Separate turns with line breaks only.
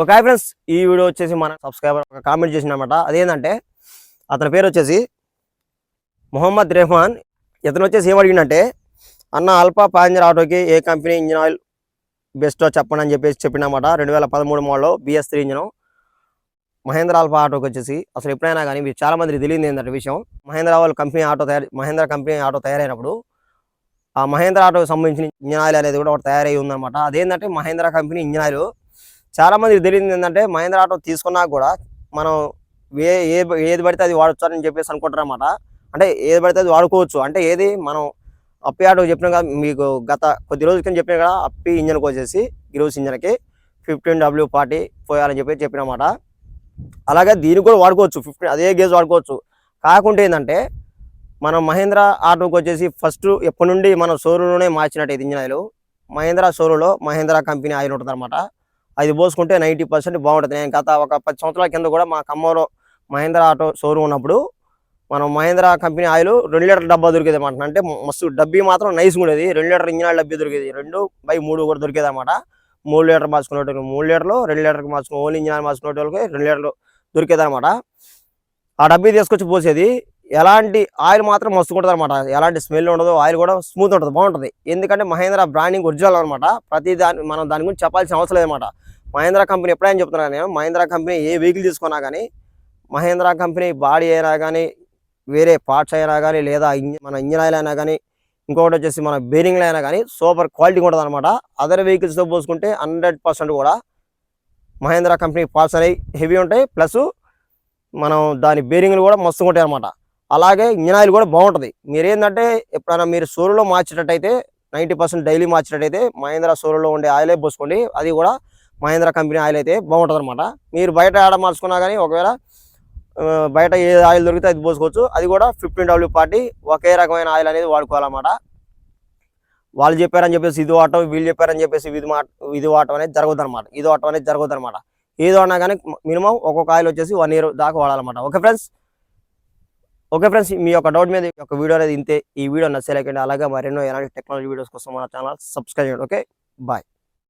ఒక hi friends. ఈ video వచ్చేసి మన సబ్స్క్రైబర్ ఒక కామెంట్ చేసినమాట అదేంటంటే అతని పేరు వచ్చేసి మొహమ్మద్ రెహమాన్. ఇతను వచ్చేసి ఏం అడిగిందంటే అన్న అల్పా ప్యాసింజర్ ఆటోకి ఏ కంపెనీ ఇంజిన్ ఆయిల్ బెస్టో చెప్పండి అని చెప్పేసి చెప్పినమాట రెండు వేల పదమూడు మోడల్లో BS three engine. Mahindra alfa ఆటోకి వచ్చేసి అసలు ఎప్పుడైనా కానీ మీరు చాలా మంది తెలియదు ఏంటంటే విషయం. మహేంద్ర వాళ్ళు కంపెనీ ఆటో తయారు మహేంద్ర కంపెనీ ఆటో తయారైనప్పుడు ఆ మహేంద్ర ఆటోకి సంబంధించిన ఇంజిన్ ఆయిల్ అనేది కూడా ఒకటి తయారై ఉందన్నమాట. అదేంటంటే మహేంద్ర కంపెనీ ఇంజిన్ ఆయిల్ చాలా మందికి తెలియదు ఏంటంటే మహేంద్ర ఆటో తీసుకున్నా కూడా మనం ఏ ఏది పడితే అది వాడచ్చు అని చెప్పేసి అనుకుంటారు అనమాట అంటే ఏది పడితే అది వాడుకోవచ్చు. అంటే ఏది మనం అప్పి ఆటో చెప్పిన కదా మీకు గత కొద్ది రోజుల కింద చెప్పిన కదా అప్పి ఇంజన్కి వచ్చేసి గిరోస్ ఇంజన్కి ఫిఫ్టీన్ డబ్ల్యూ ఫార్టీ పోయాలని చెప్పి చెప్పినమాట. అలాగే దీనికి కూడా వాడుకోవచ్చు ఫిఫ్టీన్ అదే గేజ్ వాడుకోవచ్చు. కాకుంటే ఏంటంటే మనం మహేంద్ర ఆటోకి వచ్చేసి ఫస్ట్ ఎప్పటి నుండి మనం షోరూంలోనే మార్చినట్టు ఇంజిన్ ఆయిల్ మహేంద్ర షోరూంలో మహేంద్ర కంపెనీ ఆయిల్ ఉంటుంది అనమాట అది పోసుకుంటే నైంటీ పర్సెంట్ బాగుంటుంది. నేను గత ఒక పది సంవత్సరాల కింద కూడా మా ఖమ్మంలో మహేంద్ర ఆటో షోరూమ్ ఉన్నప్పుడు మనం మహేంద్ర కంపెనీ ఆయిల్ రెండు లీటర్ డబ్బా దొరికేది అనమాట అంటే మస్తు డబ్బీ మాత్రం నైస్ ఉండేది. రెండు లీటర్ ఇంజిన్ ఆయిల్ డబ్బీ దొరికేది. రెండు బై మూడు కూడా దొరికేది అనమాట మూడు లీటర్ మార్చుకునే మూడు లీటర్లు రెండు లీటర్కి మార్చుకుని ఓన్లీ ఇంజిన్ ఆయిల్ మార్చుకునే వాళ్ళకి రెండు లీటర్లు దొరికేది అనమాట ఆ డబ్బీ తీసుకొచ్చి పోసేది. ఎలాంటి ఆయిల్ మాత్రం మస్తు ఉంటుంది అనమాట ఎలాంటి స్మెల్ ఉండదు ఆయిల్ కూడా స్మూత్ ఉంటుంది బాగుంటుంది. ఎందుకంటే మహేంద్ర బ్రాండింగ్ ఒరిజినల్ అనమాట ప్రతి దాని మనం దాని గురించి చెప్పాల్సిన అవసరం లేదన్నమాట. మహేంద్ర కంపెనీ ఎప్పుడైనా చెప్తున్నాను నేను? మహేంద్ర కంపెనీ ఏ వెహికల్ తీసుకున్నా కానీ మహేంద్ర కంపెనీ బాడీ అయినా కానీ వేరే పార్ట్స్ అయినా కానీ లేదా ఇంజ- మన ఇంజిన్ ఆయిల్ అయినా కానీ ఇంకొకటి వచ్చేసి మన బేరింగ్లు అయినా కానీ సూపర్ క్వాలిటీ ఉంటుంది అనమాట అదర్ వెహికల్స్తో పోసుకుంటే హండ్రెడ్ పర్సెంట్ కూడా మహేంద్ర కంపెనీ పార్ట్స్ అనేవి హెవీ ఉంటాయి. ప్లస్ మనం దాని బేరింగ్లు కూడా మస్తుగా ఉంటాయి అనమాట అలాగే ఇంజిన్ ఆయిల్ కూడా బాగుంటుంది. మీరు ఏంటంటే ఎప్పుడైనా మీరు సోరులో మార్చేటట్టయితే నైంటీ పర్సెంట్ డైలీ మార్చేటట్టయితే మహేంద్ర సోరులో ఉండే ఆయిలే పోసుకోండి. అది కూడా మహేంద్ర కంపెనీ ఆయిల్ అయితే బాగుంటుంది అనమాట మీరు బయట ఆడ మార్చుకున్నా కానీ ఒకవేళ బయట ఏ ఆయిల్ దొరికితే అది పోసుకోవచ్చు. అది కూడా ఫిఫ్టీన్ డబ్ల్యూ పార్టీ ఒకే రకమైన ఆయిల్ అనేది వాడుకోవాలన్నమాట. వాళ్ళు చెప్పారని చెప్పేసి ఇది వాడటం వీళ్ళు చెప్పారని చెప్పేసి ఇది మా ఇది వాడటం అనేది జరగదు అనమాట ఇది వాడటం అనేది జరగదు అనమాట ఏదో అన్నా కానీ మినిమం ఒక్కొక్క ఆయిల్ వచ్చేసి వన్ ఇయర్ దాకా వాడాలన్నమాట. Okay friends? ఓకే ఫ్రెండ్స్ మీ యొక్క డౌట్ మీద ఒక వీడియో అనేది ఇంతే. ఈ వీడియో నచ్చలేకండి అలాగే మరెన్నో ఎలాంటి టెక్నాలజీ వీడియోస్ కోసం మన ఛానల్ సబ్స్క్రైబ్ చేయండి. ఓకే? బాయ్.